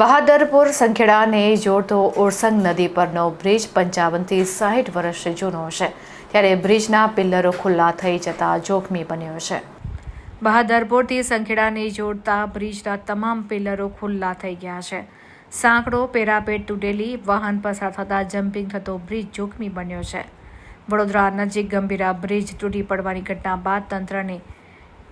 બહાદરપુર સંખેડાને જોડતો ઓરસંગ નદી પરનો બ્રિજ પંચાવનથી સાહીઠ વર્ષ જૂનો છે. ત્યારે બ્રિજના પિલ્લરો ખુલ્લા થઈ જતા જોખમી બન્યો છે. બહાદરપુરથી સંખેડાને જોડતા બ્રિજના તમામ પિલ્લરો ખુલ્લા થઈ ગયા છે. સાંકડો, પેરાપેટ તૂટેલી, વાહન પસાર થતાં જમ્પિંગ થતો બ્રિજ જોખમી બન્યો છે. વડોદરા નજીક ગંભીરા બ્રિજ તૂટી પડવાની ઘટના બાદ તંત્રને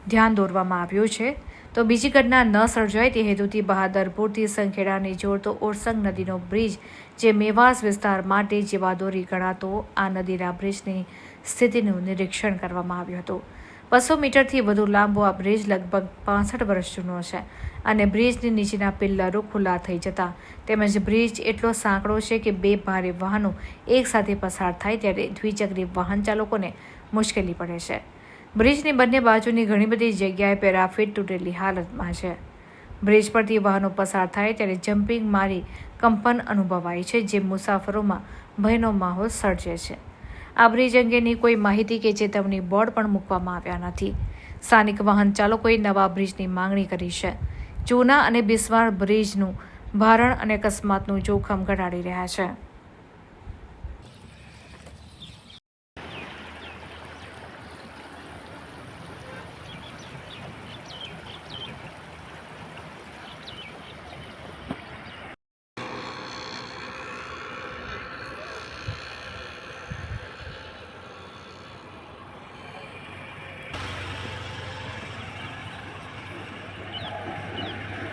ધ્યાન દોરવામાં આવ્યું છે. તો બીજી ઘટના ન સર્જાય તે હેતુથી બહાદરપુરથી સંખેડાને જોડતો ઓરસંગ નદીનો બ્રિજ જે મેવાસ વિસ્તાર માટે જીવાદોરી ગણાતો આ નદીના બ્રિજની સ્થિતિનું નિરીક્ષણ કરવામાં આવ્યું હતું. બસો મીટરથી વધુ લાંબો આ બ્રિજ લગભગ પાસઠ વર્ષ જૂનો છે અને બ્રિજની નીચેના પિલ્લરો ખુલ્લા થઈ જતા. તેમજ બ્રિજ એટલો સાંકડો છે કે બે ભારે વાહનો એકસાથે પસાર થાય ત્યારે દ્વિચક્રી વાહન ચાલકોને મુશ્કેલી પડે છે. બ્રિજની બંને બાજુની ઘણી બધી જગ્યાએ પેરાફિટ તૂટેલી હાલતમાં છે. બ્રિજ પરથી વાહનો પસાર થાય ત્યારે જમ્પિંગ મારી કંપન અનુભવાય છે, જે મુસાફરોમાં ભયનો માહોલ સર્જે છે. આ બ્રિજ અંગેની કોઈ માહિતી કે ચેતવણી બોર્ડ પણ મૂકવામાં આવ્યા નથી. સ્થાનિક વાહન ચાલકોએ નવા બ્રિજની માંગણી કરી છે. જૂના અને બિસ્વાર બ્રિજનું ભારણ અને અકસ્માતનું જોખમ ઘટાડી રહ્યા છે.